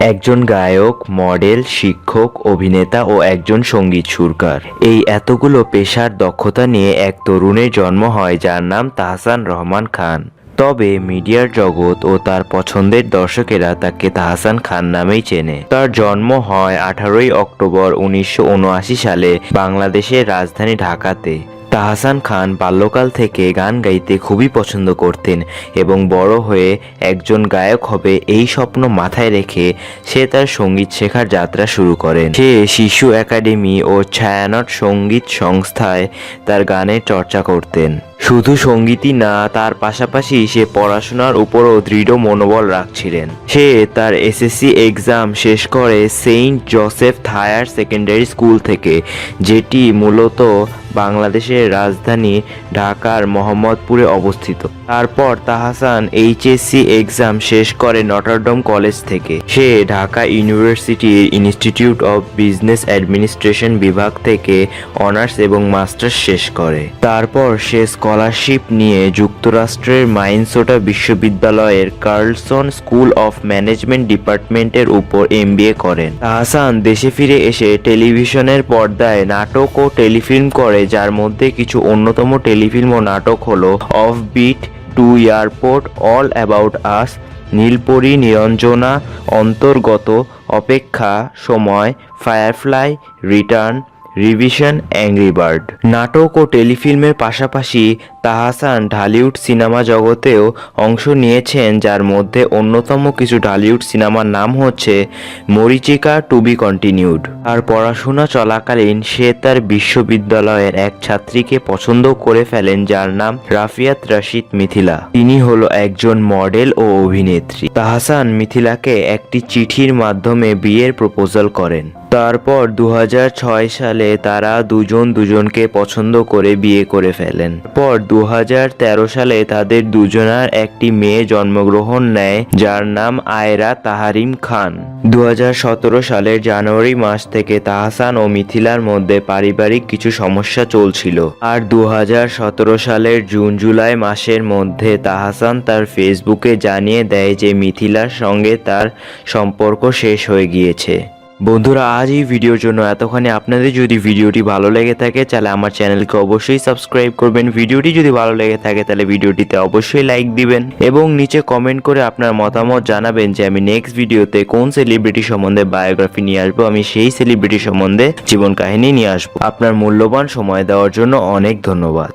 একজন গায়ক, মডেল, শিক্ষক, অভিনেতা ও একজন সংগীত সুরকার। এই এতগুলো পেশার দক্ষতা নিয়ে এক তরুণের জন্ম হয় যার নাম তাহসান রহমান খান। তবে মিডিয়ার জগৎ ও তার পছন্দের দর্শকেরা তাকে তাহসান খান নামেই চেনে। তার জন্ম হয় আঠারোই অক্টোবর উনিশশো উনআশি সালে বাংলাদেশের রাজধানী ঢাকাতে। তাহসান খান বাল্যকাল থেকে গান গাইতে খুবই পছন্দ করতেন এবং বড় হয়ে একজন গায়ক হবে এই স্বপ্ন মাথায় রেখে সে তার সংগীত শেখার যাত্রা শুরু করেন। সে শিশু একাডেমি ও ছায়ানট সংগীত সংস্থায় তার গানের চর্চা করতেন। শুধু সঙ্গীতই না, তার পাশাপাশি সে পড়াশোনার উপরও দৃঢ় মনোবল রাখছিলেন। সে তার এসএসসি এক্সাম শেষ করে saint Joseph higher secondary school থেকে, যেটি মূলত বাংলাদেশের রাজধানী ঢাকার মোহাম্মদপুরে অবস্থিত। তারপর তাহাসান এইচএসসি এক্সাম শেষ করে নটরডম কলেজ থেকে। সে ঢাকা ইউনিভার্সিটির ইনস্টিটিউট অফ বিজনেস অ্যাডমিনিস্ট্রেশন বিভাগ থেকে অনার্স এবং মাস্টার্স শেষ করে। তারপর সে স্কলারশিপ নিয়ে যুক্তরাষ্ট্রের মাইনসোটা বিশ্ববিদ্যালয়ের কার্লসন স্কুল অফ ম্যানেজমেন্ট ডিপার্টমেন্টের উপর এমবিএ করেন। তাহসান দেশে ফিরে এসে টেলিভিশনের পর্দায় নাটক ও টেলিফিল্ম করে, যার মধ্যে কিছু অন্যতম টেলিফিল্ম ও নাটক হলো off beat to airport all about us, Nilpori, Niranjana, Antorgoto, Opekkha, Shomoy, firefly, return revision angry bird নাটক ও টেলিফিল্মের পাশাপাশি তাহাসান ঢালিউড সিনেমা জগতেও অংশ নিয়েছেন, যার মধ্যে অন্যতম কিছু ঢালিউড সিনেমার নাম হচ্ছে মরিচিকা টু বি কন্টিনিউড। আর পড়াশোনা চলাকালীন সে তার বিশ্ববিদ্যালয়ের এক ছাত্রীকে পছন্দ করে ফেলেন, যার নাম রাফিয়াত রাশিদ মিথিলা। তিনি হলো একজন মডেল ও অভিনেত্রী। তাহসান মিথিলাকে একটি চিঠির মাধ্যমে বিয়ের প্রপোজাল করেন। তারপর দু হাজার ছয় সালে তারা দুজন দুজনকে পছন্দ করে বিয়ে করে ফেলেন। পর দু হাজার তেরো সালে তাদের দুজনার একটি মেয়ে জন্মগ্রহণ নেয়, যার নাম আয়রা তাহারিম খান। দু হাজার সতেরো সালের জানুয়ারি মাস থেকে তাহসান ও মিথিলার মধ্যে পারিবারিক কিছু সমস্যা চলছিল। আর দু হাজার সতেরো সালের জুন জুলাই মাসের মধ্যে তাহসান তার ফেসবুকে জানিয়ে দেয় যে মিথিলার সঙ্গে তার সম্পর্ক শেষ হয়ে গিয়েছে। বন্ধুরা, আজ এই ভিডিওর জন্য এতখানি। আপনাদের যদি ভিডিওটি ভালো লেগে থাকে, তাহলে আমার চ্যানেলকে অবশ্যই সাবস্ক্রাইব করবেন। ভিডিওটি যদি ভালো লেগে থাকে, তাহলে ভিডিওটিতে অবশ্যই লাইক দিবেন এবং নিচে কমেন্ট করে আপনার মতামত জানাবেন যে আমি নেক্সট ভিডিওতে কোন সেলিব্রিটি সম্বন্ধে বায়োগ্রাফি নিয়ে আসব। আমি সেই সেলিব্রিটি সম্বন্ধে জীবন কাহিনী নিয়ে আসব। আপনার মূল্যবান সময় দেওয়ার জন্য অনেক ধন্যবাদ।